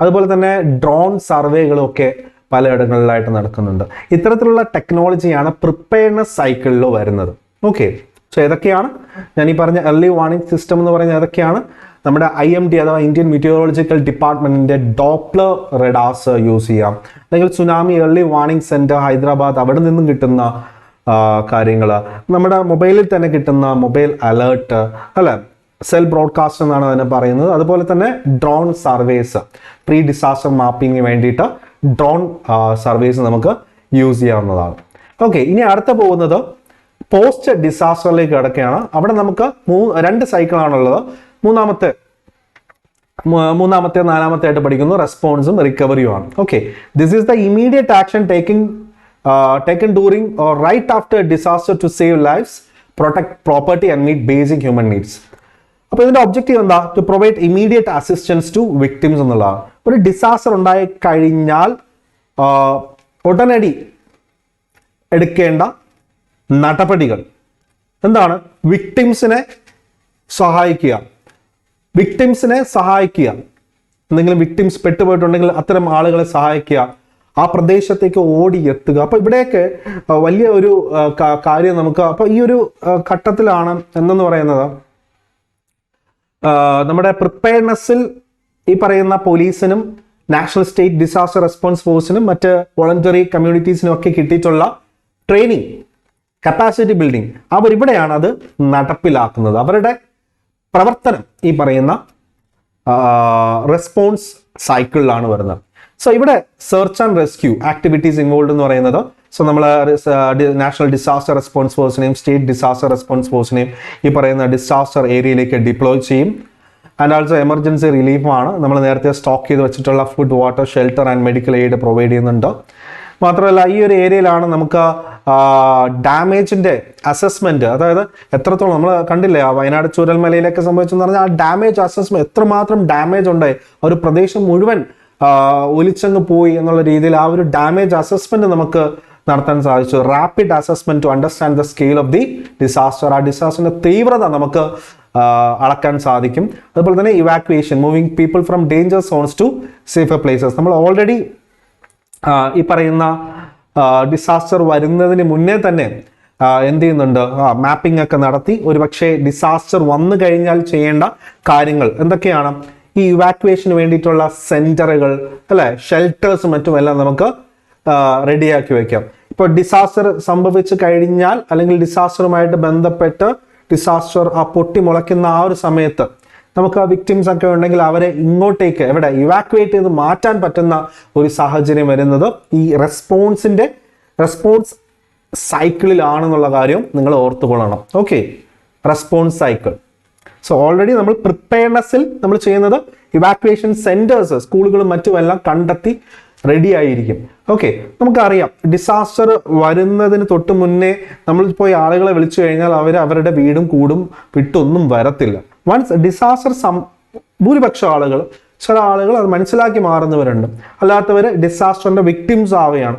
അതുപോലെ തന്നെ ഡ്രോൺ സർവേകളൊക്കെ പലയിടങ്ങളിലായിട്ട് നടക്കുന്നുണ്ട്. ഇത്തരത്തിലുള്ള ടെക്നോളജിയാണ് പ്രിപ്പയർനെസ് സൈക്കിളിൽ വരുന്നത്. ഓക്കെ. സോ ഏതൊക്കെയാണ്? ഞാൻ ഈ പറഞ്ഞ എർലി വാർണിംഗ് സിസ്റ്റം എന്ന് പറഞ്ഞ ഏതൊക്കെയാണ്? നമ്മുടെ ഐ എം ഡി അഥവാ ഇന്ത്യൻ മെറ്റീരിയോളജിക്കൽ ഡിപ്പാർട്ട്മെന്റിന്റെ ഡോപ്ലർ റെഡാസ് യൂസ് ചെയ്യാം. അല്ലെങ്കിൽ tsunami early warning centre Hyderabad അവിടെ നിന്നും കിട്ടുന്ന കാര്യങ്ങൾ നമ്മുടെ മൊബൈലിൽ തന്നെ കിട്ടുന്ന മൊബൈൽ അലേർട്ട് അല്ലെ? സെൽ ബ്രോഡ്കാസ്റ്റ് എന്നാണ് അതിനെ പറയുന്നത്. അതുപോലെ തന്നെ ഡ്രോൺ സർവേസ് പ്രീ ഡിസാസ്റ്റർ മാപ്പിംഗിന് വേണ്ടിയിട്ട് ഡ്രോൺ സർവേസ് നമുക്ക് യൂസ് ചെയ്യാവുന്നതാണ്. ഓക്കെ ഇനി അടുത്ത പോകുന്നത് പോസ്റ്റ് ഡിസാസ്റ്ററിലേക്ക് കിടക്കുകയാണ്. അവിടെ നമുക്ക് മൂ രണ്ട് സൈക്കിളാണുള്ളത് മൂന്നാമത്തെ മൂന്നാമത്തെ നാലാമത്തെ ആയിട്ട് പഠിക്കുന്നു റെസ്പോൺസും റിക്കവറിയും ആണ്. Okay this is the immediate action taking taken during or right after disaster to save lives protect property and meet basic human needs അപ്പോൾ ഇതിന്റെ ഒബ്ജക്റ്റീവ് എന്താ? To provide immediate assistance to victims എന്നുള്ളതാണ്. ഒരു ഡിസാസ്റ്റർ ഉണ്ടായി കഴിഞ്ഞാൽ ഉടനടി എടുക്കേണ്ട നടപടികൾ. എന്താണ്? വിക്ടിംസിനെ സഹായിക്കുക. വിക്ടിംസിനെ സഹായിക്കുക. എന്തെങ്കിലും വിക്ടിംസ് പെട്ടുപോയിട്ടുണ്ടെങ്കിൽ അത്തരം ആളുകളെ സഹായിക്കുക. ആ പ്രദേശത്തേക്ക് ഓടി എത്തുക അപ്പൊ ഇവിടെയൊക്കെ വലിയ ഒരു കാര്യം നമുക്ക് അപ്പൊ ഈ ഒരു ഘട്ടത്തിലാണ് എന്തെന്ന് പറയുന്നത്? നമ്മുടെ പ്രിപ്പയർനെസ്സിൽ ഈ പറയുന്ന പോലീസിനും നാഷണൽ സ്റ്റേറ്റ് ഡിസാസ്റ്റർ റെസ്പോൺസ് ഫോഴ്സിനും മറ്റ് വോളണ്ടറി കമ്മ്യൂണിറ്റീസിനും ഒക്കെ കിട്ടിയിട്ടുള്ള ട്രെയിനിങ് കപ്പാസിറ്റി ബിൽഡിംഗ് അവർ ഇവിടെയാണ് അത് നടപ്പിലാക്കുന്നത്. അവരുടെ പ്രവർത്തനം ഈ പറയുന്ന റെസ്പോൺസ് സൈക്കിളിലാണ് വരുന്നത്. സോ ഇവിടെ search and rescue activities involve എന്ന് പറയുന്നത് സോ നമ്മൾ നാഷണൽ ഡിസാസ്റ്റർ റെസ്പോൺസ് ഫോഴ്സിനെയും സ്റ്റേറ്റ് ഡിസാസ്റ്റർ റെസ്പോൺസ് ഫോഴ്സിനെയും ഈ പറയുന്ന ഡിസാസ്റ്റർ ഏരിയയിലേക്ക് ഡിപ്ലോയ് ചെയ്യും. ആൻഡ് ആൾസോ എമർജൻസി റിലീഫാണ് നമ്മൾ നേരത്തെ സ്റ്റോക്ക് ചെയ്ത് വെച്ചിട്ടുള്ള food water shelter and medical aid provide ചെയ്യുന്നുണ്ട്. മാത്രമല്ല ഈ ഒരു ഏരിയയിലാണ് നമുക്ക് ഡാമേജിന്റെ അസസ്മെന്റ് അതായത് എത്രത്തോളം നമ്മൾ കണ്ടില്ലേ ആ വയനാട് ചൂരൽമലയിലൊക്കെ സംഭവിച്ചെന്ന് പറഞ്ഞാൽ ആ ഡാമേജ് അസസ്മെന്റ് എത്രമാത്രം ഡാമേജ് ഉണ്ടായി ആ ഒരു പ്രദേശം മുഴുവൻ ഒലിച്ചങ്ങ് പോയി എന്നുള്ള രീതിയിൽ ആ ഒരു ഡാമേജ് അസസ്മെന്റ് നമുക്ക് നടത്താൻ സാധിച്ചു. Rapid assessment to understand the scale of the disaster. ആ ഡിസാസ്റ്ററിന്റെ തീവ്രത നമുക്ക് അളക്കാൻ സാധിക്കും. അതുപോലെ തന്നെ evacuation moving people from danger zones to safer places. നമ്മൾ ഓൾറെഡി ഈ പറയുന്ന ഡിസാസ്റ്റർ വരുന്നതിന് മുന്നേ തന്നെ എന്ത് ചെയ്യുന്നുണ്ട്? മാപ്പിംഗ് ഒക്കെ നടത്തി ഒരുപക്ഷെ ഡിസാസ്റ്റർ വന്നു കഴിഞ്ഞാൽ ചെയ്യേണ്ട കാര്യങ്ങൾ എന്തൊക്കെയാണ്? ഈ ഇവാക്വേഷന് വേണ്ടിയിട്ടുള്ള സെന്ററുകൾ അല്ലെ? ഷെൽട്ടേഴ്സും മറ്റുമെല്ലാം നമുക്ക് റെഡിയാക്കി വെക്കാം. ഇപ്പോൾ ഡിസാസ്റ്റർ സംഭവിച്ചു കഴിഞ്ഞാൽ അല്ലെങ്കിൽ ഡിസാസ്റ്ററുമായിട്ട് ബന്ധപ്പെട്ട് ഡിസാസ്റ്റർ ആ പൊട്ടി മുളയ്ക്കുന്ന ആ ഒരു സമയത്ത് നമുക്ക് ആ വിക്ടിംസ് ഒക്കെ ഉണ്ടെങ്കിൽ അവരെ ഇങ്ങോട്ടേക്ക് എവിടെ ഇവാക്വേറ്റ് ചെയ്ത് മാറ്റാൻ പറ്റുന്ന ഒരു സാഹചര്യം വരുന്നത് ഈ റെസ്പോൺസിന്റെ റെസ്പോൺസ് സൈക്കിളിലാണെന്നുള്ള കാര്യം നിങ്ങൾ ഓർത്തുകൊള്ളണം okay response cycle so already നമ്മൾ പ്രിപ്പയർനെസ്സിൽ നമ്മൾ ചെയ്യുന്നത് ഇവാക്വേഷൻ സെന്റേഴ്സ് സ്കൂളുകളും മറ്റുമെല്ലാം കണ്ടെത്തി റെഡി ആയിരിക്കും. ഓക്കെ നമുക്കറിയാം ഡിസാസ്റ്റർ വരുന്നതിന് തൊട്ട് മുന്നേ നമ്മൾ പോയി ആളുകളെ വിളിച്ചു കഴിഞ്ഞാൽ അവർ അവരുടെ വീടും കൂടും വിട്ടൊന്നും വരത്തില്ല. വൺസ് ഡിസാസ്റ്റർ സം ഭൂരിപക്ഷം ആളുകൾ ചില ആളുകൾ അത് മനസ്സിലാക്കി മാറുന്നവരുണ്ട്. അല്ലാത്തവർ ഡിസാസ്റ്ററിന്റെ വിക്ടിംസ് ആവുകയാണ്.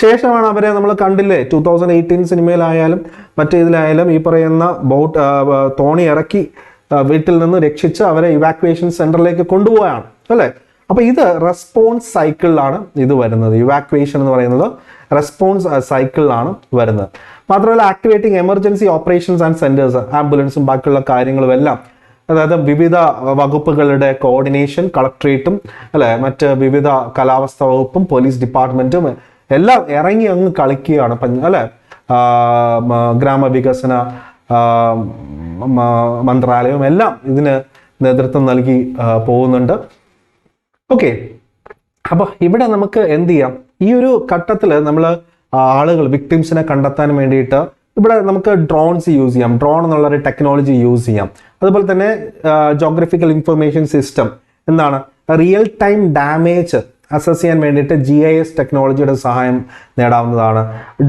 ശേഷമാണ് അവരെ നമ്മൾ കണ്ടില്ലേ ടൂ തൗസൻഡ് എയ്റ്റീൻ സിനിമയിലായാലും മറ്റേതിലായാലും ഈ പറയുന്ന ബോട്ട് തോണി ഇറക്കി വീട്ടിൽ നിന്ന് രക്ഷിച്ച് അവരെ ഇവാക്വേഷൻ സെന്ററിലേക്ക് കൊണ്ടുപോയാണ് അല്ലേ? അപ്പൊ ഇത് റെസ്പോൺസ് സൈക്കിളിലാണ് ഇത് വരുന്നത്. ഇവാക്വേഷൻ എന്ന് പറയുന്നത് റെസ്പോൺസ് സൈക്കിളിലാണ് വരുന്നത്. മാത്രമല്ല activating emergency operations and centres ആംബുലൻസും ബാക്കിയുള്ള കാര്യങ്ങളും എല്ലാം അതായത് വിവിധ വകുപ്പുകളുടെ കോർഡിനേഷൻ കളക്ട്രേറ്റും അല്ലെ മറ്റ് വിവിധ കാലാവസ്ഥ വകുപ്പും പോലീസ് ഡിപ്പാർട്ട്മെന്റും എല്ലാം ഇറങ്ങി അങ്ങ് കളിക്കുകയാണ്. അല്ലെ ഗ്രാമവികസന മന്ത്രാലയവും എല്ലാം ഇതിന് നേതൃത്വം നൽകി പോകുന്നുണ്ട്. ഓക്കെ അപ്പൊ ഇവിടെ നമുക്ക് എന്ത് ചെയ്യാം? ഈ ഒരു ഘട്ടത്തിൽ നമ്മൾ ആളുകൾ വിക്ടിംസിനെ കണ്ടെത്താൻ വേണ്ടിയിട്ട് ഇവിടെ നമുക്ക് ഡ്രോൺസ് യൂസ് ചെയ്യാം. ഡ്രോൺ എന്നുള്ള ഒരു ടെക്നോളജി യൂസ് ചെയ്യാം. അതുപോലെ തന്നെ ജോഗ്രഫിക്കൽ ഇൻഫർമേഷൻ സിസ്റ്റം എന്താണ് റിയൽ ടൈം ഡാമേജ് അസസ് ചെയ്യാൻ വേണ്ടിയിട്ട് ജി ഐ എസ് ടെക്നോളജിയുടെ സഹായം നേടാവുന്നതാണ്.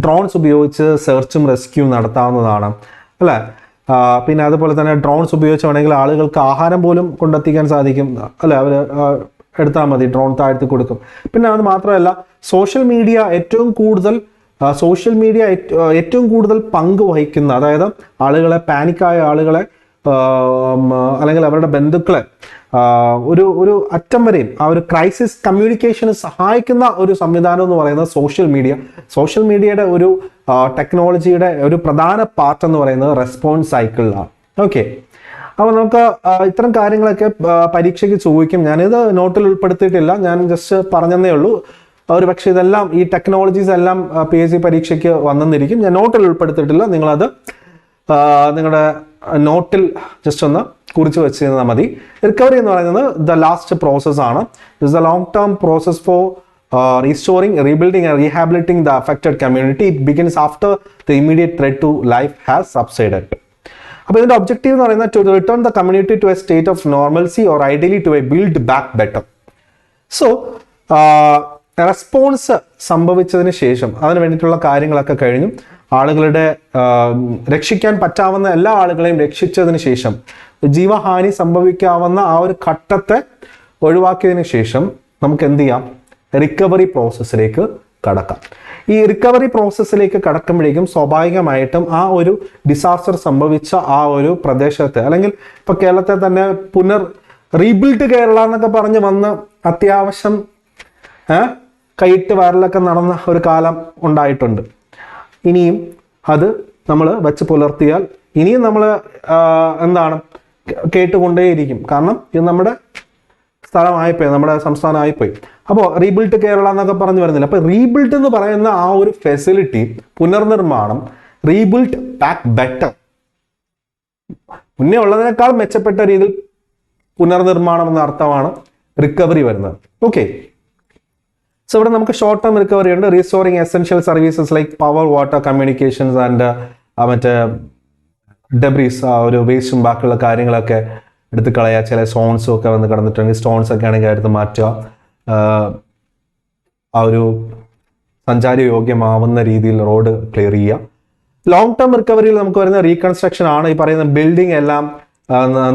ഡ്രോൺസ് ഉപയോഗിച്ച് സെർച്ചും റെസ്ക്യൂ നടത്താവുന്നതാണ്. അല്ലേ? പിന്നെ അതുപോലെ തന്നെ ഡ്രോൺസ് ഉപയോഗിച്ച് വേണമെങ്കിൽ ആളുകൾക്ക് ആഹാരം പോലും കൊണ്ടെത്തിക്കാൻ സാധിക്കും. അല്ലെ? അവർ എടുത്താൽ മതി ഡ്രോൺ താഴ്ത്തി കൊടുക്കും. പിന്നെ അത് മാത്രമല്ല സോഷ്യൽ മീഡിയ ഏറ്റവും കൂടുതൽ സോഷ്യൽ മീഡിയ ഏറ്റവും കൂടുതൽ പങ്ക് വഹിക്കുന്ന അതായത് ആളുകളെ പാനിക്കായ ആളുകളെ അല്ലെങ്കിൽ അവരുടെ ബന്ധുക്കളെ ഒരു ഒരു അറ്റം വരെയും ആ ഒരു ക്രൈസിസ് കമ്മ്യൂണിക്കേഷന് സഹായിക്കുന്ന ഒരു സംവിധാനം എന്ന് പറയുന്നത് സോഷ്യൽ മീഡിയ സോഷ്യൽ മീഡിയയുടെ ഒരു ടെക്നോളജിയുടെ ഒരു പ്രധാന പാർട്ട് എന്ന് പറയുന്നത് റെസ്പോൺസ് സൈക്കിളിലാണ് ഓക്കെ അപ്പോൾ നമുക്ക് ഇത്തരം കാര്യങ്ങളൊക്കെ പരീക്ഷയ്ക്ക് ചോദിക്കും. ഞാനിത് നോട്ടിൽ ഉൾപ്പെടുത്തിയിട്ടില്ല. ഞാൻ ജസ്റ്റ് പറഞ്ഞതേ ഉള്ളൂ. ഒരു പക്ഷേ ഇതെല്ലാം ഈ ടെക്നോളജീസ് എല്ലാം പി എസ് സി പരീക്ഷയ്ക്ക് വന്നെന്നിരിക്കും ഞാൻ നോട്ടിൽ ഉൾപ്പെടുത്തിയിട്ടില്ല. നിങ്ങളത് നിങ്ങളുടെ നോട്ടിൽ ജസ്റ്റ് ഒന്ന് കുറിച്ച് വെച്ച് തന്നാൽ മതി. റിക്കവറി എന്ന് പറയുന്നത് ദ ലാസ്റ്റ് പ്രോസസ് ആണ്. It's the long term process for restoring rebuilding and rehabilitating the affected community it begins after the immediate threat to life has subsided അപ്പോൾ ഇതിന്റെ ഒബ്ജക്റ്റീവ് എന്ന് പറയുന്നത് to return the community to a state of normalcy or ideally to a build back better so response സംഭവിച്ചതിന് ശേഷം അതിന് വേണ്ടിയിട്ടുള്ള കാര്യങ്ങളൊക്കെ കഴിഞ്ഞു. ആളുകളുടെ രക്ഷിക്കാൻ പറ്റാവുന്ന എല്ലാ ആളുകളെയും രക്ഷിച്ചതിന് ശേഷം ജീവഹാനി സംഭവിക്കാവുന്ന ആ ഒരു ഘട്ടത്തെ ഒഴിവാക്കിയതിന് ശേഷം നമുക്ക് എന്ത് ചെയ്യാം? റിക്കവറി പ്രോസസ്സിലേക്ക് കടക്കാം. ഈ റിക്കവറി പ്രോസസ്സിലേക്ക് കടക്കുമ്പോഴേക്കും സ്വാഭാവികമായിട്ടും ആ ഒരു ഡിസാസ്റ്റർ സംഭവിച്ച ആ ഒരു പ്രദേശത്ത് അല്ലെങ്കിൽ ഇപ്പൊ കേരളത്തെ തന്നെ പുനർ റീബിൽഡ് കേരള എന്നൊക്കെ പറഞ്ഞ് വന്ന് അത്യാവശ്യം കൈയിട്ട് വയറിലൊക്കെ നടന്ന ഒരു കാലം ഉണ്ടായിട്ടുണ്ട്. ഇനിയും അത് നമ്മൾ വെച്ച് പുലർത്തിയാൽ ഇനിയും നമ്മൾ എന്താണ് കേട്ടുകൊണ്ടേയിരിക്കും. കാരണം ഇത് നമ്മുടെ സ്ഥലമായിപ്പോയി നമ്മുടെ സംസ്ഥാനമായിപ്പോയി. അപ്പോൾ റീബിൽട്ട് കേരള എന്നൊക്കെ പറഞ്ഞു വരുന്നില്ല. അപ്പോൾ റീബിൽട്ട് എന്ന് പറയുന്ന ആ ഒരു ഫെസിലിറ്റി പുനർനിർമ്മാണം റീബിൽട്ട് ബാക്ക് ബെറ്റർ മുന്നേ ഉള്ളതിനേക്കാൾ മെച്ചപ്പെട്ട രീതിയിൽ പുനർനിർമ്മാണം എന്ന അർത്ഥമാണ് റിക്കവറി വരുന്നത്. ഓക്കെ സോ ഇവിടെ നമുക്ക് ഷോർട്ട് ടേം റിക്കവറി ഉണ്ട് restoring essential services like power water communications and മറ്റേ ഡെബ്രീസ് ആ ഒരു വേസ്റ്റും ബാക്കിയുള്ള കാര്യങ്ങളൊക്കെ എടുത്ത് കളയുക ചില സ്റ്റോൺസും ഒക്കെ വന്ന് കിടന്നിട്ടുണ്ടെങ്കിൽ സ്റ്റോൺസ് ഒക്കെ ആണെങ്കിൽ എടുത്ത് മാറ്റുക. ആ, ഒരു സഞ്ചാര യോഗ്യമാവുന്ന രീതിയിൽ റോഡ് ക്ലിയർ ചെയ്യുക. ലോങ് ടേം റിക്കവറിയിൽ നമുക്ക് വരുന്ന റീകൺസ്ട്രക്ഷൻ ആണ് ഈ പറയുന്ന ബിൽഡിംഗ് എല്ലാം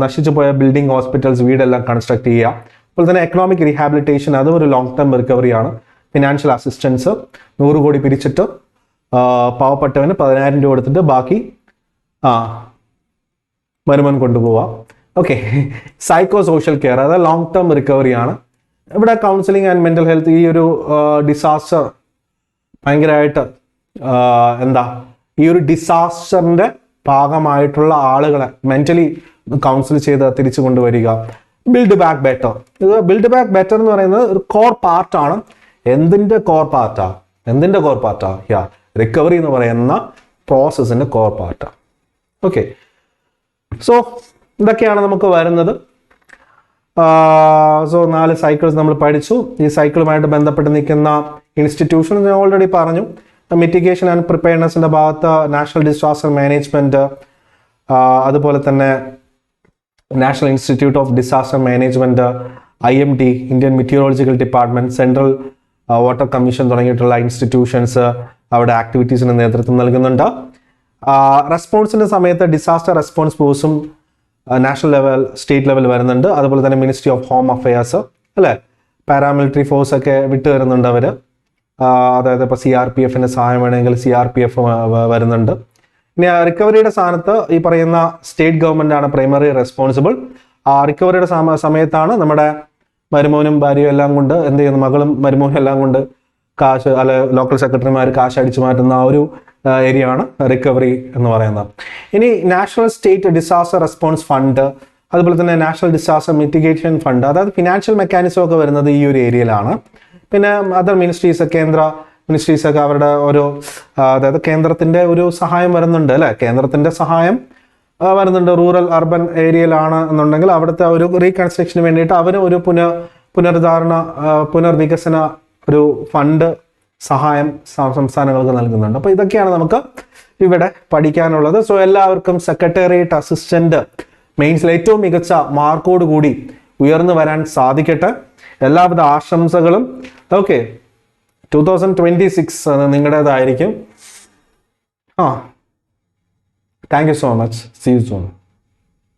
നശിച്ചു പോയ ബിൽഡിംഗ് ഹോസ്പിറ്റൽസ് വീടെല്ലാം കൺസ്ട്രക്ട് ചെയ്യുക. അതുപോലെ തന്നെ എക്കണോമിക് റീഹാബിലിറ്റേഷൻ അതും ഒരു ലോങ് ടേം റിക്കവറിയാണ് ഫിനാൻഷ്യൽ അസിസ്റ്റൻസ് നൂറ് കോടി പിരിച്ചിട്ട് പാവപ്പെട്ടവന് പതിനായിരം രൂപ കൊടുത്തിട്ട് ബാക്കി ആ വരുമാനം കൊണ്ടുപോവാം ഓക്കെ സൈക്കോ സോഷ്യൽ കെയർ അതായത് ലോങ് ടേം റിക്കവറി ആണ്. ഇവിടെ കൗൺസിലിംഗ് ആൻഡ് മെന്റൽ ഹെൽത്ത് ഈ ഒരു ഡിസാസ്റ്റർ ഭയങ്കരമായിട്ട് എന്താ ഈ ഒരു ഡിസാസ്റ്ററിന്റെ ഭാഗമായിട്ടുള്ള ആളുകളെ മെന്റലി കൗൺസിൽ ചെയ്ത് തിരിച്ചു കൊണ്ടുവരിക. ബിൽഡ് ബാക്ക് ബെറ്റർ ഇത് ബിൽഡ് ബാക്ക് ബെറ്റർ എന്ന് പറയുന്നത് ഒരു കോർ പാർട്ടാണ് എന്തിന്റെ കോർ പാർട്ടാ എന്തിന്റെ കോർ പാർട്ടാ യാ റിക്കവറി എന്ന് പറയുന്ന പ്രോസസ്സിന്റെ കോർ പാർട്ടാ ഓക്കെ സോ ഇതൊക്കെയാണ് നമുക്ക് വരുന്നത്. സോ നാല് സൈക്കിൾസ് നമ്മൾ പഠിച്ചു. ഈ സൈക്കിളുമായിട്ട് ബന്ധപ്പെട്ട് നിൽക്കുന്ന ഇൻസ്റ്റിറ്റ്യൂഷൻ ഞാൻ ഓൾറെഡി പറഞ്ഞു. മിറ്റിഗേഷൻ ആൻഡ് പ്രിപ്പയർനെസിന്റെ ഭാഗത്ത് നാഷണൽ ഡിസാസ്റ്റർ മാനേജ്മെന്റ് അതുപോലെ തന്നെ national institute of disaster management I M D Indian meteorological department central water commission തുടങ്ങിയിട്ടുള്ള ഇൻസ്റ്റിറ്റ്യൂഷൻസ് അവിടെ ആക്ടിവിറ്റീസിന് നേതൃത്വം നൽകുന്നുണ്ട്. റെസ്പോൺസിന്റെ സമയത്ത് ഡിസാസ്റ്റർ റെസ്പോൺസ് ഫോഴ്സും നാഷണൽ ലെവൽ സ്റ്റേറ്റ് ലെവൽ വരുന്നുണ്ട്. അതുപോലെ തന്നെ മിനിസ്ട്രി ഓഫ് ഹോം അഫയേഴ്സ് അല്ലേ? പാരാമിലിറ്ററി ഫോഴ്സ് ഒക്കെ വിട്ടു വരുന്നുണ്ട് അവർ അതായത് ഇപ്പോൾ സി ആർ പി എഫിന്റെ സഹായം വേണമെങ്കിൽ സി ആർ പി എഫ് വരുന്നുണ്ട്. ഇനി റിക്കവറിയുടെ സ്ഥാനത്ത് ഈ പറയുന്ന സ്റ്റേറ്റ് ഗവൺമെന്റാണ് പ്രൈമറി റെസ്പോൺസിബിൾ ആ റിക്കവറിയുടെ സമയത്താണ് നമ്മുടെ മരുമോനും ഭാര്യയും എല്ലാം കൊണ്ട് എന്ത് ചെയ്യുന്നു? മകളും മരുമോനും എല്ലാം കൊണ്ട് കാശ് അല്ലെ ലോക്കൽ സെക്രട്ടറിമാർ കാശ് അടിച്ചു മാറ്റുന്ന ആ ഒരു ഏരിയ ആണ് റിക്കവറി എന്ന് പറയുന്നത്. ഇനി national state disaster response fund അതുപോലെ തന്നെ നാഷണൽ ഡിസാസ്റ്റർ മിറ്റിഗേഷൻ ഫണ്ട് അതായത് ഫിനാൻഷ്യൽ മെക്കാനിസം ഒക്കെ വരുന്നത് ഈ ഒരു ഏരിയയിലാണ് പിന്നെ അതർ മിനിസ്ട്രീസ് കേന്ദ്ര മിനിസ്ട്രീസ് ഒക്കെ അവരുടെ ഓരോ അതായത് കേന്ദ്രത്തിന്റെ ഒരു സഹായം വരുന്നുണ്ട് അല്ലേ? കേന്ദ്രത്തിന്റെ സഹായം വരുന്നുണ്ട്. റൂറൽ അർബൻ ഏരിയയിലാണ് എന്നുണ്ടെങ്കിൽ അവിടുത്തെ ഒരു റീകൺസ്ട്രക്ഷന് വേണ്ടിയിട്ട് അവർ ഒരു പുനഃ പുനർധാരണ പുനർവികസന ഒരു ഫണ്ട് സഹായം സംസ്ഥാനങ്ങൾക്ക് നൽകുന്നുണ്ട്. അപ്പോൾ ഇതൊക്കെയാണ് നമുക്ക് ഇവിടെ പഠിക്കാനുള്ളത്. സോ എല്ലാവർക്കും സെക്രട്ടേറിയറ്റ് അസിസ്റ്റന്റ് മെയിൻസിൽ ഏറ്റവും മികച്ച മാർക്കോട് കൂടി ഉയർന്നു വരാൻ സാധിക്കട്ടെ. എല്ലാവിധ ആശംസകളും. Okay two thousand twenty six നിങ്ങളുടേതായിരിക്കും. ആ. Thank you so much see you soon